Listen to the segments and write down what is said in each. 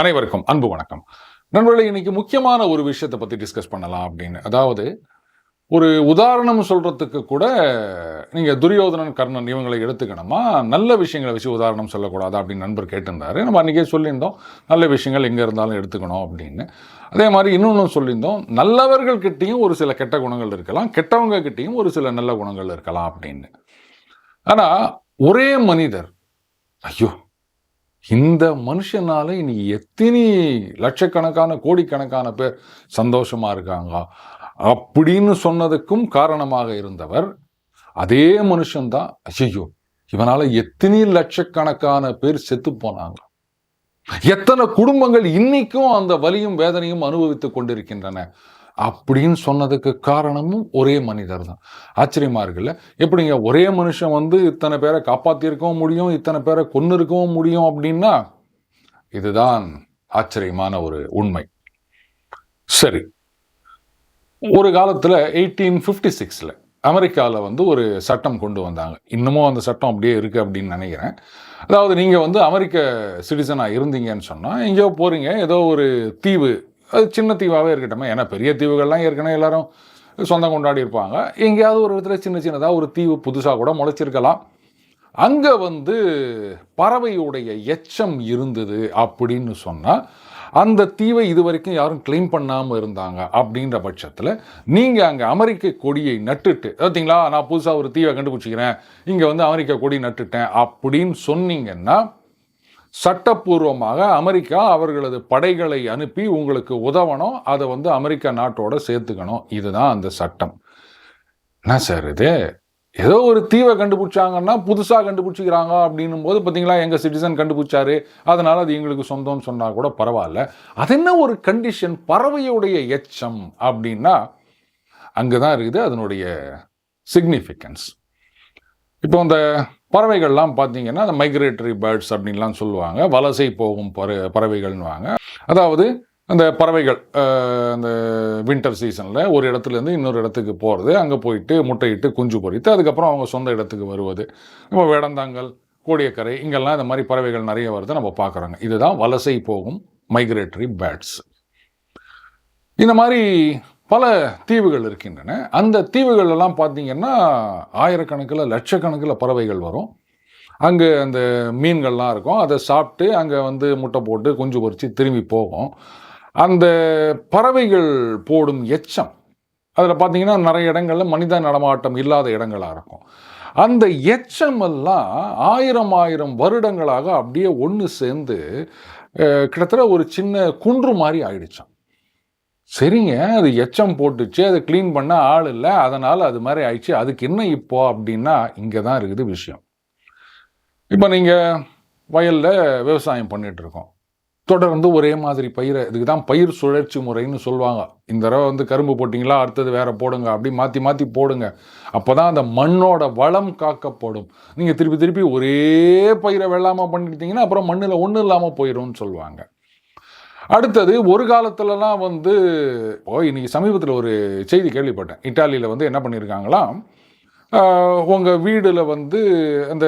அனைவருக்கும் அன்பு வணக்கம். நண்பர்களே இன்னைக்கு முக்கியமான ஒரு விஷயத்தை பற்றி டிஸ்கஸ் பண்ணலாம் அப்படின்னு. அதாவது ஒரு உதாரணம் சொல்றதுக்கு கூட நீங்கள் துரியோதனன் கர்ணன் இவங்களை எடுத்துக்கணுமா? நல்ல விஷயங்களை வச்சு உதாரணம் சொல்லக்கூடாது அப்படின்னு நண்பர் கேட்டிருந்தாரு. நம்ம அன்றைக்கே சொல்லியிருந்தோம் நல்ல விஷயங்கள் எங்கே இருந்தாலும் எடுத்துக்கணும் அப்படின்னு. அதே மாதிரி இன்னொன்று சொல்லியிருந்தோம் நல்லவர்கள் கிட்டேயும் ஒரு சில கெட்ட குணங்கள் இருக்கலாம் கெட்டவங்க கிட்டேயும் ஒரு சில நல்ல குணங்கள் இருக்கலாம் அப்படின்னு. ஆனால் ஒரே மனிதர் ஐயோ இந்த மனுஷனால இன்னைக்கு எத்தனை லட்சக்கணக்கான கோடிக்கணக்கான பேர் சந்தோஷமாக இருக்காங்க. அப்படின்னு சொன்னதுக்கும் காரணமாக இருந்தவர் அதே மனுஷன்தான். ஐயோ இவனால் எத்தனை லட்சக்கணக்கான பேர் செத்து போனாங்க. எத்தனை குடும்பங்கள் இன்னைக்கும் அந்த வலியும் வேதனையும் அனுபவித்துக் கொண்டிருக்கின்றன. அப்படின்னு சொன்னதுக்கு காரணமும் ஒரே மனிதர் தான் ஆச்சரியமா இருக்குல்ல எப்படிங்க ஒரே மனுஷன் வந்து இத்தனை பேரை காப்பாத்திருக்கவும் முடியும் இத்தனை பேரை கொன்று இருக்கவும் முடியும் அப்படின்னா? இதுதான் ஆச்சரியமான ஒரு உண்மை. சரி. ஒரு காலத்தில் எயிட்டீன் ஃபிஃப்டி சிக்ஸில் அமெரிக்காவில் வந்து ஒரு சட்டம் கொண்டு வந்தாங்க. இன்னமும் அந்த சட்டம் அப்படியே இருக்குது அப்படின்னு நினைக்கிறேன். அதாவது நீங்கள் வந்து அமெரிக்க சிட்டிசனாக இருந்தீங்கன்னு சொன்னால் எங்கேயோ போகிறீங்க ஏதோ ஒரு தீவு அது சின்ன தீவாகவே இருக்கட்டும். ஏன்னா பெரிய தீவுகள்லாம் ஏற்கனவே எல்லாரும் சொந்தம் கொண்டாடி இருப்பாங்க. எங்கேயாவது ஒரு விதத்தில் சின்ன சின்னதாக ஒரு தீவு புதுசாக கூட முளைச்சிருக்கலாம். அங்கே வந்து பறவையுடைய எச்சம் இருந்தது அப்படின்னு சொன்னால் அந்த தீவை இது வரைக்கும் யாரும் கிளைம் பண்ணாமல் இருந்தாங்க அப்படின்ற பட்சத்தில் நீங்கள் அங்கே அமெரிக்க கொடியை நட்டுட்டு பார்த்தீங்களா நான் புதுசாக ஒரு தீவை கண்டுபிடிச்சிக்கிறேன். இங்கே வந்து அமெரிக்க கொடி நட்டுட்டேன் அப்படின்னு சொன்னீங்கன்னா சட்டப்பூர்வமாக அமெரிக்கா அவர்களது படைகளை அனுப்பி உங்களுக்கு உதவணும். அதை வந்து அமெரிக்கா நாட்டோட சேர்த்துக்கணும். இதுதான் அந்த சட்டம். என்ன சார் இது? ஏதோ ஒரு தீவை கண்டுபிடிச்சாங்கன்னா புதுசாக கண்டுபிடிச்சிக்கிறாங்க அப்படின்னும் போது பார்த்தீங்களா எங்கள் சிட்டிசன் கண்டுபிடிச்சாரு. அதனால் அது எங்களுக்கு சொந்தம்னு சொன்னால் கூட பரவாயில்ல. அது என்ன ஒரு கண்டிஷன் பறவையுடைய எச்சம் அப்படின்னா அங்கே தான் இருக்குது. அதனுடைய சிக்னிஃபிகன்ஸ் இப்போ இந்த பறவைகள்லாம் பார்த்தீங்கன்னா அந்த மைக்ரேட்டரி பேர்ட்ஸ் அப்படின்லாம் சொல்லுவாங்க. வலசை போகும் பற பறவைகள்னுவாங்க. அதாவது அந்த பறவைகள் அந்த வின்டர் சீசனில் ஒரு இடத்துலேருந்து இன்னொரு இடத்துக்கு போகிறது அங்கே போயிட்டு முட்டையிட்டு குஞ்சு பொரித்து அதுக்கப்புறம் அவங்க சொந்த இடத்துக்கு வருவது. நம்ம வேடந்தாங்கல் கோடியக்கரை இங்கெல்லாம் இந்த மாதிரி பறவைகள் நிறைய வருது நம்ம பார்க்குறோங்க. இதுதான் வலசை போகும் மைக்ரேட்டரி பேர்ட்ஸ் இந்த மாதிரி பல தீவுகள் இருக்கின்றன. அந்த தீவுகள் எல்லாம் பார்த்தீங்கன்னா ஆயிரக்கணக்கில் லட்சக்கணக்கில் பறவைகள் வரும். அங்கே அந்த மீன்கள்லாம் இருக்கும். அதை சாப்பிட்டு அங்கே வந்து முட்டை போட்டு குஞ்சு பொறிச்சு திரும்பி போகும். அந்த பறவைகள் போடும் எச்சம் அதில் பார்த்தீங்கன்னா நிறைய இடங்கள்ல மனித நடமாட்டம் இல்லாத இடங்களாக இருக்கும். அந்த எச்சமெல்லாம் ஆயிரம் ஆயிரம் வருடங்களாக அப்படியே ஒன்று சேர்ந்து கிட்டத்தட்ட ஒரு சின்ன குன்று மாதிரி ஆயிடுச்சான் சரிங்க அது எச்சம் போட்டுச்சு அதை க்ளீன் பண்ண ஆள் இல்லை அதனால் அது மாதிரி ஆயிடுச்சு. அதுக்கு என்ன இப்போ அப்படின்னா இங்கே தான் இருக்குது விஷயம். இப்போ நீங்கள் வயலில் விவசாயம் பண்ணிகிட்ருக்கோம் தொடர்ந்து ஒரே மாதிரி பயிரை இதுக்கு தான் பயிர் சுழற்சி முறைன்னு சொல்லுவாங்க. இந்த தடவை வந்து கரும்பு போட்டிங்களா அடுத்தது வேற போடுங்க அப்படி மாற்றி மாற்றி போடுங்க. அப்போ தான் அந்த மண்ணோட வளம் காக்கப்படும். நீங்கள் திருப்பி திருப்பி ஒரே பயிரை வெள்ளாமல் பண்ணிட்டீங்கன்னா அப்புறம் மண்ணில் ஒன்றும் இல்லாமல் போயிடும்னு சொல்லுவாங்க. அடுத்தது ஒரு காலத்துலலாம் வந்து ஓ இன்றைக்கி சமீபத்தில் ஒரு செய்தி கேள்விப்பட்டேன். இட்டாலியில் வந்து என்ன பண்ணியிருக்காங்களாம் உங்கள் வீடில் வந்து அந்த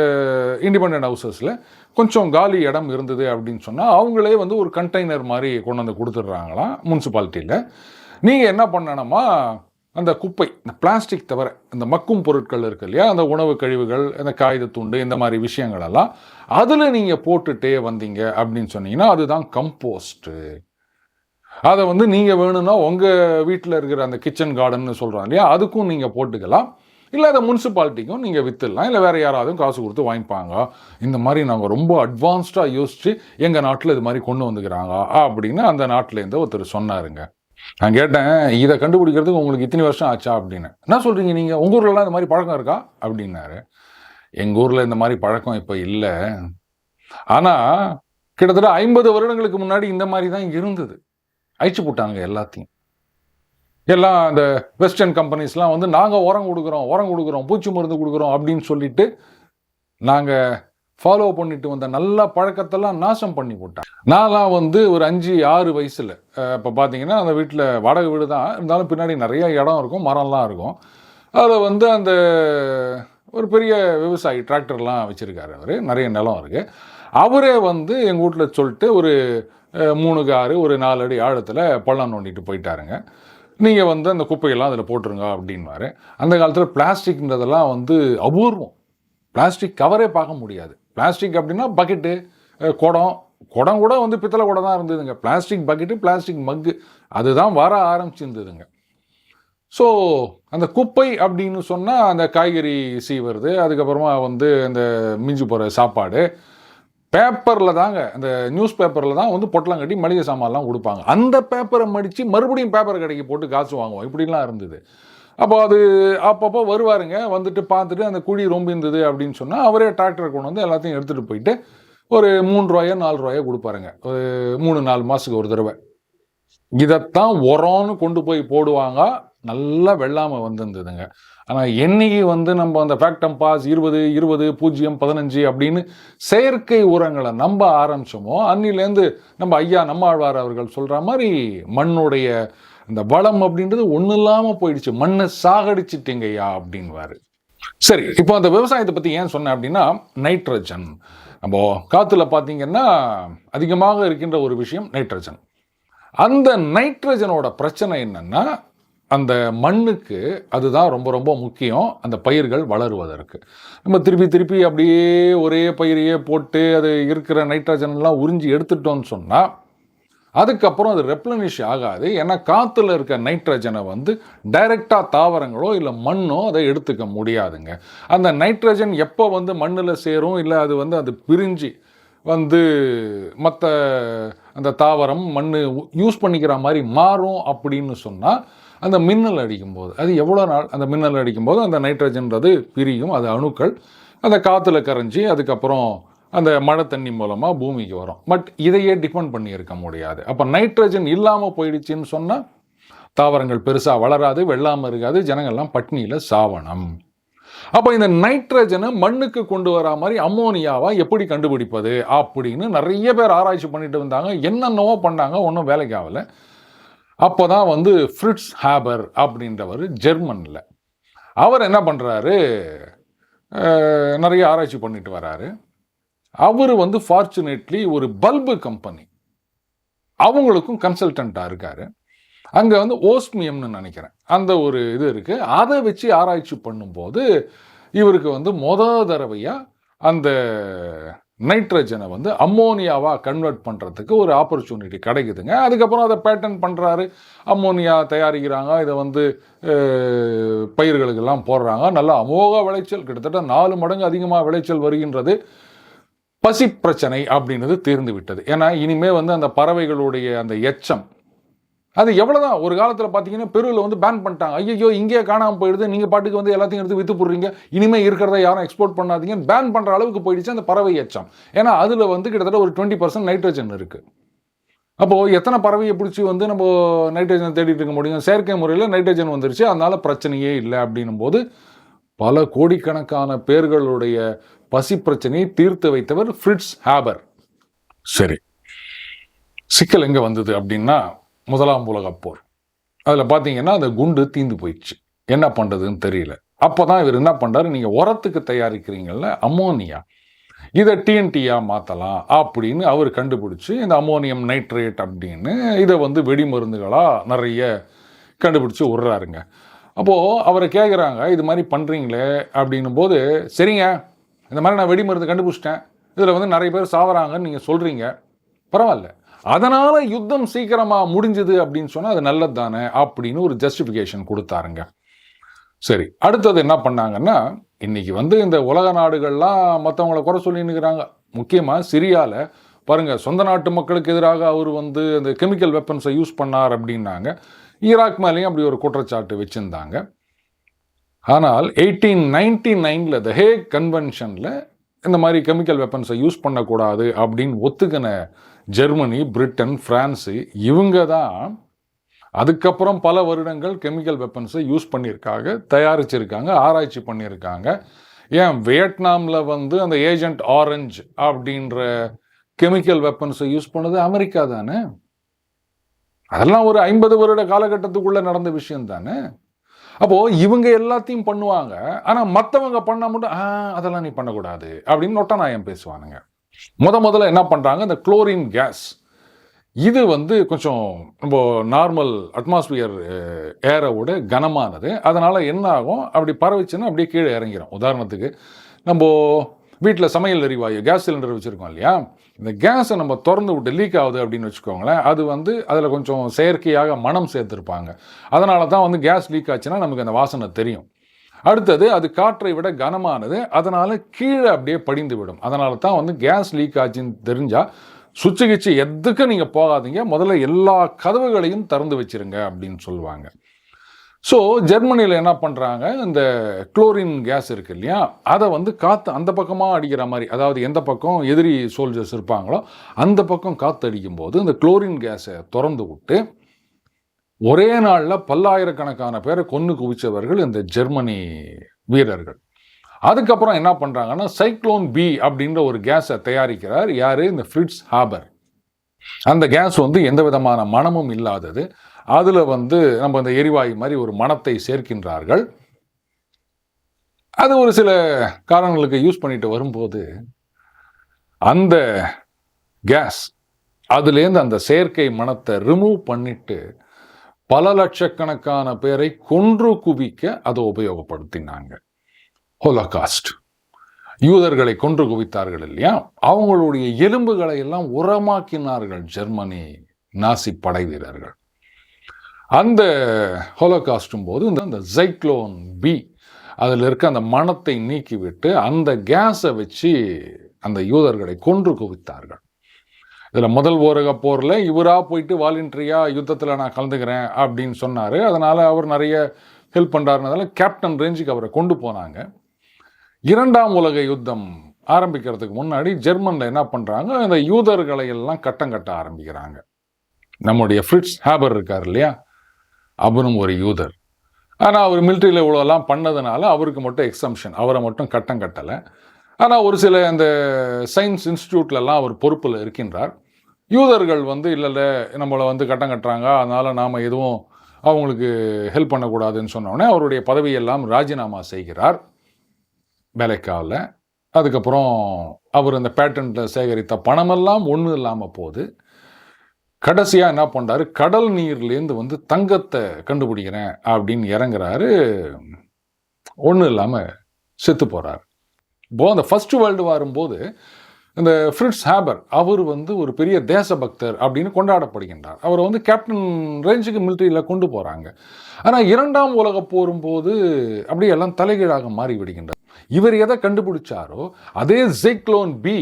இண்டிபெண்ட் ஹவுசஸில் கொஞ்சம் காலி இடம் இருந்தது அப்படின்னு சொன்னால் அவங்களே வந்து ஒரு கண்டெய்னர் மாதிரி கொண்டு வந்து கொடுத்துட்றாங்களாம் முனிசிபாலிட்டியில் நீங்கள் என்ன பண்ணணுமா? அந்த குப்பை இந்த பிளாஸ்டிக் தவிர இந்த மக்கும் பொருட்கள் இருக்கு இல்லையா? அந்த உணவு கழிவுகள் இந்த காகித துண்டு இந்த மாதிரி விஷயங்கள் எல்லாம் அதில் நீங்கள் போட்டுட்டே வந்தீங்க அப்படின்னு சொன்னீங்கன்னா அதுதான் கம்போஸ்ட்டு அதை வந்து நீங்கள் வேணும்னா உங்கள் வீட்டில் இருக்கிற அந்த கிச்சன் கார்டன்னு சொல்கிறோம் இல்லையா? அதுக்கும் நீங்கள் போட்டுக்கலாம். இல்லை அதை முனிசிபாலிட்டிக்கும் நீங்கள் விற்றுடலாம் இல்லை வேறு யாராவது காசு கொடுத்து வாங்கிப்பாங்க. இந்த மாதிரி நாங்கள் ரொம்ப அட்வான்ஸ்டாக யோசித்து எங்கள் நாட்டில் இது மாதிரி கொண்டு வந்துக்கிறாங்க அப்படின்னு அந்த நாட்டிலேருந்து ஒருத்தர் சொன்னாருங்க. நான் கேட்டேன் இதை கண்டுபிடிக்கிறதுக்கு உங்களுக்கு இத்தனை வருஷம் ஆச்சா அப்படின்னு. என்ன சொல்கிறீங்க நீங்கள் உங்கள் ஊர்லலாம் இந்த மாதிரி பழக்கம் இருக்கா? அப்படின்னாரு. எங்கள் ஊரில் இந்த மாதிரி பழக்கம் இப்போ இல்லை. ஆனால் கிட்டத்தட்ட ஐம்பது வருடங்களுக்கு முன்னாடி இந்த மாதிரி தான் இருந்தது. அழிச்சு போட்டாங்க எல்லாத்தையும். எல்லாம் அந்த வெஸ்டர்ன் கம்பெனிஸ்லாம் வந்து நாங்கள் உரம் கொடுக்குறோம் உரம் கொடுக்குறோம் பூச்சி மருந்து கொடுக்குறோம் அப்படின்னு சொல்லிட்டு நாங்கள் ஃபாலோ பண்ணிட்டு வந்த நல்ல பழக்கத்தெல்லாம் நாசம் பண்ணி போட்டேன் நான்லாம் வந்து ஒரு அஞ்சு ஆறு வயசில் இப்போ பார்த்தீங்கன்னா அந்த வீட்டில் வாடகை வீடு தான். இருந்தாலும் பின்னாடி நிறைய இடம் இருக்கும் மரம்லாம் இருக்கும். அதில் வந்து அந்த ஒரு பெரிய விவசாயி டிராக்டர்லாம் வச்சுருக்காரு அவர். நிறைய நிலம் இருக்குது அவரே வந்து எங்கள் வீட்டில் சொல்லிட்டு ஒரு மூணு மூணுக்கு ஆறு ஒரு நாலு அடி ஆழத்தில் பள்ளம் நோண்டிட்டு போயிட்டாருங்க. நீங்கள் வந்து அந்த குப்பையெல்லாம் அதில் போட்டுருங்க அப்படின்வாரு அந்த காலத்தில் பிளாஸ்டிக்ன்றதெல்லாம் வந்து அபூர்வம். பிளாஸ்டிக் கவரே பார்க்க முடியாது. பிளாஸ்டிக் அப்படின்னா பக்கெட்டு குடம். குடம் கூட வந்து பித்தளை குடம் தான் இருந்ததுங்க. Plastic bucket plastic mug. அதுதான் வர ஆரம்பிச்சிருந்ததுங்க. ஸோ அந்த குப்பை அப்படின்னு சொன்னால் அந்த காய்கறி சீவுறது அதுக்கப்புறமா வந்து அந்த மிஞ்சி போகிற சாப்பாடு. பேப்பரில் தாங்க அந்த நியூஸ் பேப்பரில் தான் வந்து பொட்டலம் கட்டி மளிகை சாமான்லாம் கொடுப்பாங்க அந்த பேப்பரை மடித்து மறுபடியும் பேப்பர் கடைக்கு போட்டு காசு வாங்குவோம். இப்படிலாம் இருந்தது. அப்போ அது அப்பப்போ வருவாருங்க. வந்துட்டு பார்த்துட்டு அந்த குழி ரொம்ப இருந்தது அப்படின்னு சொன்னால் அவரே டிராக்டரை கொண்டு வந்து எல்லாத்தையும் எடுத்துகிட்டு போயிட்டு ஒரு மூணு ரூபாயோ நாலு ரூபாயோ கொடுப்பாருங்க. ஒரு மூணு நாலு மாதத்துக்கு ஒரு தடவை. இதைத்தான் உரம்னு கொண்டு போய் போடுவாங்க. நல்லா வெள்ளாமை வந்திருந்ததுங்க. ஆனால் என்னைக்கு வந்து நம்ம அந்த ஃபேக்டம் பாஸ் இருபது இருபது பூஜ்ஜியம் பதினஞ்சு அப்படின்னு செயற்கை உரங்களை நம்ப ஆரம்பிச்சோமோ அன்னிலேருந்து நம்ம ஐயா நம்மாழ்வார் அவர்கள் சொல்கிற மாதிரி மண்ணுடைய இந்த வளம் அப்படின்றது ஒன்றும் இல்லாமல் போயிடுச்சு. மண்ணை சாகடிச்சிட்டீங்கய்யா அப்படின்வாரு. சரி இப்போ அந்த விவசாயத்தை பற்றி ஏன் சொன்னேன் அப்படின்னா நைட்ரஜன் நம்ம காற்றுல பார்த்தீங்கன்னா அதிகமாக இருக்கின்ற ஒரு விஷயம் நைட்ரஜன் அந்த நைட்ரஜனோட பிரச்சனை என்னன்னா அந்த மண்ணுக்கு அதுதான் ரொம்ப ரொம்ப முக்கியம் அந்த பயிர்கள் வளருவதற்கு. நம்ம திருப்பி திருப்பி அப்படியே ஒரே பயிரையே போட்டு அது இருக்கிற நைட்ரஜன் எல்லாம் உறிஞ்சி எடுத்துட்டோம்னு சொன்னால் அதுக்கப்புறம் அது ரெப்ளனிஷ் ஆகாது. ஏன்னா காற்றுல இருக்க நைட்ரஜனை வந்து டைரெக்டாக தாவரங்களோ இல்லை மண்ணோ அதை எடுத்துக்க முடியாதுங்க. அந்த நைட்ரஜன் எப்போ வந்து மண்ணில் சேரும் இல்லை அது வந்து அது பிரிஞ்சு வந்து மற்ற அந்த தாவரம் மண் யூஸ் பண்ணிக்கிற மாதிரி மாறும் அப்படின்னு சொன்னால் அந்த மின்னல் அடிக்கும்போது அது எவ்வளோ நாள் அந்த மின்னல் அடிக்கும்போது அந்த நைட்ரஜன்றது பிரியும் அது அணுக்கள். அந்த காற்றுல கரைஞ்சி அதுக்கப்புறம் அந்த மழை தண்ணி மூலமாக பூமிக்கு வரும். பட் இதையே டிபெண்ட் பண்ணி இருக்க முடியாது. அப்போ நைட்ரஜன் இல்லாமல் போயிடுச்சுன்னு சொன்னால் தாவரங்கள் பெருசாக வளராது வெள்ளாமல் இருக்காது ஜனங்கள்லாம் பட்னியில் சாவணம். அப்போ இந்த நைட்ரஜனை மண்ணுக்கு கொண்டு வரா மாதிரி அம்மோனியாவை எப்படி கண்டுபிடிப்பது? அப்படின்னு நிறைய பேர் ஆராய்ச்சி பண்ணிட்டு வந்தாங்க. என்னென்னவோ பண்ணாங்க ஒன்றும் வேலைக்கு ஆகலை. அப்போ தான் வந்து ஃப்ரிட்ஸ் ஹேபர் அப்படின்றவர் ஜெர்மனில். அவர் என்ன பண்ணுறாரு நிறைய ஆராய்ச்சி பண்ணிட்டு வராரு. அவர் வந்து ஃபார்ச்சுனேட்லி ஒரு பல்பு கம்பெனி. அவங்களுக்கும் கன்சல்டண்ட்டாக இருக்காரு. அங்கே வந்து ஓஸ்மியம்னு நினைக்கிறேன். அந்த ஒரு இது இருக்குது அதை வச்சு ஆராய்ச்சி பண்ணும்போது இவருக்கு வந்து மொத தடவையாக அந்த நைட்ரஜனை வந்து அம்மோனியாவாக கன்வெர்ட் பண்ணுறதுக்கு ஒரு ஆப்பர்ச்சுனிட்டி கிடைக்குதுங்க. அதுக்கப்புறம் அதை பேட்டன் பண்ணுறாரு அம்மோனியா தயாரிக்கிறாங்க. இதை வந்து பயிர்களுக்கெல்லாம் போடுறாங்க. நல்ல அமோக விளைச்சல். கிட்டத்தட்ட நாலு மடங்கு அதிகமாக விளைச்சல் வருகின்றது. பசி பிரச்சனை அப்படின்றது தீர்ந்து விட்டது ஏன்னா இனிமேல் வந்து அந்த பறவைகளுடைய அந்த எச்சம் அது எவ்வளோதான் ஒரு காலத்தில் பார்த்தீங்கன்னா பெருவில் வந்து பேன் பண்ணிட்டாங்க. ஐயோ இங்கே காணாமல் போயிடுது. நீங்கள் பாட்டுக்கு வந்து எல்லாத்தையும் எடுத்து வித்து போடுறீங்க. இனிமேல் இருக்கிறத யாரும் எக்ஸ்போர்ட் பண்ணாதீங்க பேன் பண்ணுற அளவுக்கு போயிடுச்சு அந்த பறவை எச்சம். ஏன்னா அதில் வந்து கிட்டத்தட்ட ஒரு டுவெண்ட்டி பர்சன்ட் நைட்ரஜன் இருக்குது அப்போது எத்தனை பறவையை பிடிச்சி வந்து நம்ம நைட்ரஜன் தேடிட்டு இருக்க முடியும்? செயற்கை முறையில் நைட்ரஜன் வந்துருச்சு. அதனால் பிரச்சனையே இல்லை அப்படின்னும் போது பல கோடிக்கணக்கான பேர்களுடைய பசி பிரச்சனையை தீர்த்து வைத்தவர் ஃப்ரிட்ஸ் ஹேபர். சரி. சிக்கல் எங்கே வந்தது அப்படின்னா முதலாம் உலகப் போர். அதில் பார்த்தீங்கன்னா அந்த குண்டு தீந்து போயிடுச்சு. என்ன பண்ணுறதுன்னு தெரியல. அப்போ தான் இவர் என்ன பண்ணுறாரு நீங்கள் உரத்துக்கு தயாரிக்கிறீங்கள அம்மோனியா. இதை டிஎன்டியாக மாற்றலாம் அப்படின்னு அவர் கண்டுபிடிச்சி இந்த அம்மோனியம் நைட்ரேட் அப்படின்னு இதை வந்து வெடிமருந்துகளாக நிறைய கண்டுபிடிச்சி விட்றாருங்க. அப்போது அவரை கேட்குறாங்க இது மாதிரி பண்ணுறீங்களே அப்படின்னும் போது சரிங்க இந்த மாதிரி நான் வெடிமருந்து கண்டுபிடிச்சிட்டேன். இதில் வந்து நிறைய பேர் சாவறாங்கன்னு நீங்கள் சொல்கிறீங்க பரவாயில்ல. அதனால் யுத்தம் சீக்கிரமாக முடிஞ்சது அப்படின்னு சொன்னால் அது நல்லது தானே அப்படின்னு ஒரு ஜஸ்டிஃபிகேஷன் கொடுத்தாருங்க. சரி அடுத்தது என்ன பண்ணாங்கன்னா இன்றைக்கி வந்து இந்த உலக நாடுகள்லாம் மற்றவங்கள குறை சொல்லின்னுக்கிறாங்க. முக்கியமாக சிரியாவில் பாருங்கள் சொந்த நாட்டு மக்களுக்கு எதிராக அவர் வந்து அந்த கெமிக்கல் வெப்பன்ஸை யூஸ் பண்ணார் அப்படின்னாங்க. ஈராக் மேலேயும் அப்படி ஒரு குற்றச்சாட்டு வச்சுருந்தாங்க. ஆனால் எயிட்டீன் நைன்டி நைனில் த ஹேக் கன்வென்ஷனில் இந்த மாதிரி கெமிக்கல் வெப்பன்ஸை யூஸ் பண்ணக்கூடாது அப்படின்னு ஒத்துக்கின ஜெர்மனி பிரிட்டன் ஃப்ரான்ஸு இவங்க தான் அதுக்கப்புறம் பல வருடங்கள் கெமிக்கல் வெப்பன்ஸை யூஸ் பண்ணியிருக்காங்க தயாரிச்சிருக்காங்க ஆராய்ச்சி பண்ணியிருக்காங்க. ஏன் வியட்நாமில் வந்து அந்த ஏஜென்ட் ஆரஞ்சு அப்படின்ற கெமிக்கல் வெப்பன்ஸை யூஸ் பண்ணது அமெரிக்கா தானே? அதெல்லாம் ஒரு ஐம்பது வருட காலகட்டத்துக்குள்ளே நடந்த விஷயம் தானே? அப்போது இவங்க எல்லாத்தையும் பண்ணுவாங்க. ஆனால் மற்றவங்க பண்ணா மட்டும் "ஆ, அதெல்லாம் நீ பண்ணக்கூடாது. அப்படின்னு நொட்டநாயம் பேசுவானுங்க. முத முதல்ல என்ன பண்ணுறாங்க இந்த குளோரின் கேஸ் இது வந்து கொஞ்சம் நம்ம நார்மல் அட்மாஸ்பியர் ஏரோட விட கனமானது. அதனால் என்ன ஆகும்? அப்படி பரவிச்சுன்னா அப்படியே கீழே இறங்கிடும் உதாரணத்துக்கு நம்ம வீட்டில் சமையல் எரிவாயு கேஸ் சிலிண்டர் வச்சுருக்கோம் இல்லையா? இந்த கேஸை நம்ம திறந்து விட்டு லீக் ஆகுது அப்படின்னு வச்சுக்கோங்களேன் அது வந்து அதில் கொஞ்சம் செயற்கையாக மனம் சேர்த்துருப்பாங்க. அதனால தான் வந்து கேஸ் லீக் ஆச்சுன்னா நமக்கு அந்த வாசனை தெரியும். அடுத்தது அது காற்றை விட கனமானது அதனால் கீழே அப்படியே படிந்து விடும். அதனால தான் வந்து கேஸ் லீக் ஆச்சுன்னு தெரிஞ்சால் சுவிட்சு கிச்சு எதுக்கு நீங்கள் போகாதீங்க. முதல்ல எல்லா கதவுகளையும் திறந்து வச்சிருங்க அப்படின்னு சொல்லுவாங்க. ஸோ ஜெர்மனியில் என்ன பண்ணுறாங்க இந்த குளோரின் கேஸ் இருக்கு இல்லையா? அதை வந்து காற்று அந்த பக்கமாக அடிக்கிற மாதிரி அதாவது எந்த பக்கம் எதிரி சோல்ஜர்ஸ் இருப்பாங்களோ அந்த பக்கம் காற்று அடிக்கும்போது இந்த குளோரின் கேஸை திறந்து விட்டு ஒரே நாளில் பல்லாயிரக்கணக்கான பேரை கொன்று குவிச்சவர்கள் இந்த ஜெர்மனி வீரர்கள். அதுக்கப்புறம் என்ன பண்ணுறாங்கன்னா சைக்ளோன் பி அப்படின்ற ஒரு கேஸை தயாரிக்கிறார் யார்? இந்த ஃப்ரிட்ஸ் ஹாபர் அந்த கேஸ் வந்து எந்த விதமான மனமும் இல்லாதது. அதில் வந்து நம்ம இந்த எரிவாயு மாதிரி ஒரு மனத்தை சேர்க்கின்றார்கள். அது ஒரு சில காரணங்களுக்கு யூஸ் பண்ணிட்டு வரும்போது அந்த கேஸ் அதுலேருந்து அந்த செயற்கை மனத்தை ரிமூவ் பண்ணிட்டு பல லட்சக்கணக்கான பேரை கொன்று குவிக்க அதை உபயோகப்படுத்தினாங்க. ஹோலோகாஸ்ட் யூதர்களை கொன்று குவித்தார்கள் இல்லையா? அவங்களுடைய எலும்புகளை எல்லாம் உரமாக்கினார்கள் ஜெர்மனி நாசி படை வீரர்கள். அந்த ஹோலோகாஸ்டும் போது இந்த அந்த ஜைக்ளோன் பி அதில் இருக்க அந்த மனத்தை நீக்கிவிட்டு அந்த கேஸை வச்சு அந்த யூதர்களை கொன்று குவித்தார்கள். இதில் முதல் ஓரக போரில் இவராக போயிட்டு வாலண்டரியாக யுத்தத்தில் நான் கலந்துக்கிறேன் அப்படின்னு சொன்னார். அதனால் அவர் நிறைய ஹெல்ப் பண்ணுறாருனால கேப்டன் ரேஞ்சுக்கு அவரை கொண்டு போனாங்க. இரண்டாம் உலக யுத்தம் ஆரம்பிக்கிறதுக்கு முன்னாடி ஜெர்மனில் என்ன பண்ணுறாங்க அந்த யூதர்களை எல்லாம் கட்டம் கட்ட ஆரம்பிக்கிறாங்க. நம்முடைய ஃப்ரிட்ஸ் ஹேபர் இருக்கார் இல்லையா? அவரும் ஒரு யூதர். ஆனால் அவர் மிலிட்ரியில் இவ்வளோலாம் பண்ணதுனால அவருக்கு மட்டும் எக்ஸம்ஷன் அவரை மட்டும் கட்டம் கட்டலை. ஆனால் ஒரு சில இந்த சயின்ஸ் இன்ஸ்டியூட்லலாம் அவர் பொறுப்பில் இருக்கின்றார். யூதர்கள் வந்து இல்லை இல்லை நம்மளை வந்து கட்டம் கட்டுறாங்க. அதனால் நாம் எதுவும் அவங்களுக்கு ஹெல்ப் பண்ணக்கூடாதுன்னு சொன்னோடனே அவருடைய பதவியெல்லாம் ராஜினாமா செய்கிறார். வேலைக்காவில் அதுக்கப்புறம் அவர் அந்த பேட்டன்ட்டில் சேகரித்த பணமெல்லாம் ஒன்றும் இல்லாமல் போகுது. கடைசியாக என்ன பண்ணுறாரு கடல் நீர்லேருந்து வந்து தங்கத்தை கண்டுபிடிக்கிறேன் அப்படின்னு இறங்குறாரு. ஒன்றும் இல்லாமல் செத்து போகிறார் இப்போது அந்த ஃபர்ஸ்ட் வேர்ல்டு வரும்போது இந்த ஃப்ரிட்ஸ் ஹேபர் அவர் வந்து ஒரு பெரிய தேசபக்தர் அப்படின்னு கொண்டாடப்படுகின்றார். அவரை வந்து கேப்டன் ரேஞ்சுக்கு மிலிட்ரியில் கொண்டு போகிறாங்க ஆனால் இரண்டாம் உலக போரும்போது அப்படியே எல்லாம் தலைகீழாக மாறி விடுகின்றார் இவர் எதை கண்டுபிடிச்சாரோ அதே ஜெக்லோன் பி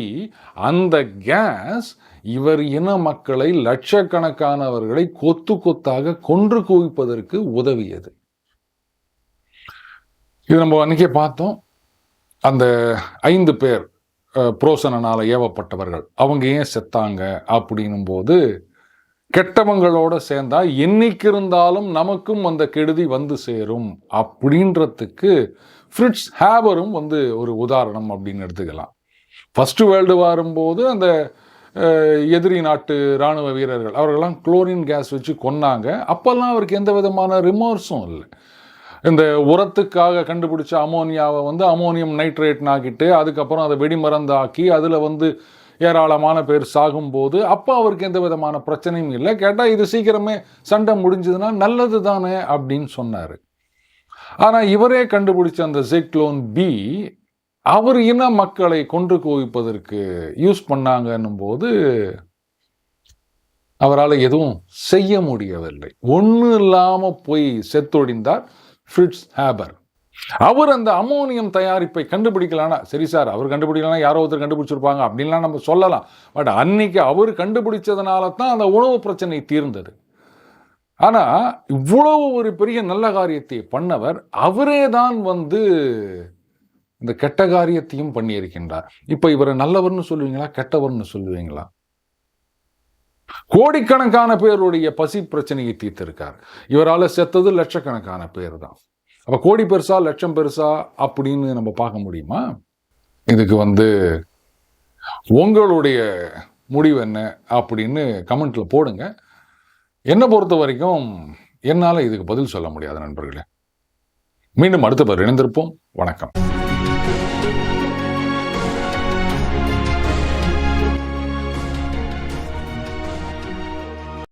அந்த கேஸ் இவர் இன மக்களை லட்சக்கணக்கானவர்களை கொத்து கொத்தாக கொன்று குவிப்பதற்கு உதவியது. இது நம்ம அன்றைக்கே பார்த்தோம். அந்த ஐந்து பேர் புரோசனால் ஏவப்பட்டவர்கள். அவங்க ஏன் செத்தாங்க அப்படின்னும் போது கெட்டவங்களோட சேர்ந்தா என்னைக்கு இருந்தாலும் நமக்கும் அந்த கெடுதி வந்து சேரும் அப்படின்றதுக்கு ஃப்ரிட்ஸ் ஹேபரும் வந்து ஒரு உதாரணம் அப்படின்னு எடுத்துக்கலாம். ஃபஸ்ட்டு வேர்ல்டு வாரும்போது அந்த எதிரி நாட்டு இராணுவ வீரர்கள். அவர்கள்லாம் குளோரின் கேஸ் வச்சு கொன்னாங்க. அப்போல்லாம் அவருக்கு எந்த விதமான ரிமோர்ஸும் இல்லை. இந்த உரத்துக்காக கண்டுபிடிச்ச அமோனியாவை வந்து அமோனியம் நைட்ரேட்னு ஆக்கிட்டு அதுக்கப்புறம் அதை வெடிமருந்து ஆக்கி அதில் வந்து ஏராளமான பேர் சாகும்போது அப்போ அவருக்கு எந்த விதமான பிரச்சனையும் இல்லை. கேட்டால் இது சீக்கிரமே சண்டை முடிஞ்சதுன்னா நல்லது தானே அப்படின்னு சொன்னார். ஆனால் இவரே கண்டுபிடிச்ச அந்த ஜெக்லோன் பி அவர் இன மக்களை கொன்று குவிப்பதற்கு யூஸ் பண்ணாங்கன்னும் போது அவரால் எதுவும் செய்ய முடியவில்லை. ஒன்றும் இல்லாமல் போய் செத்தொடிந்தார் ஃப்ரிட்ஸ் ஹேபர் அவர் அந்த அமோனியம் தயாரிப்பை கண்டுபிடிக்கலானா சரி சார் அவர் கண்டுபிடிக்கலாம் யாரோ ஒருத்தர் கண்டுபிடிச்சிருப்பாங்க அப்படின்லாம் நம்ம சொல்லலாம். பட் அன்னைக்கு அவர் கண்டுபிடிச்சதுனால தான் அந்த உணவு பிரச்சனை தீர்ந்தது. ஆனால் இவ்வளவு ஒரு பெரிய நல்ல காரியத்தை பண்ணவர் அவரே தான் வந்து இந்த கெட்ட காரியத்தையும் பண்ணியிருக்கின்றார். இப்போ இவரை நல்லவர்னு சொல்லுவீங்களா கெட்டவர்னு சொல்லுவீங்களா? கோடிக்கணக்கான பேருடைய பசி பிரச்சனையை தீர்த்திருக்கார். இவரால் செத்தது லட்சக்கணக்கான பேர் தான் அப்போ கோடி பெருசா லட்சம் பெருசா அப்படின்னு நம்ம பார்க்க முடியுமா? இதுக்கு வந்து உங்களுடைய முடிவு என்ன அப்படின்னு கமெண்ட்ல போடுங்க. என்னை பொறுத்த வரைக்கும் என்னால் இதுக்கு பதில் சொல்ல முடியாது நண்பர்களே. மீண்டும் அடுத்த பேர் இணைந்திருப்போம். வணக்கம்.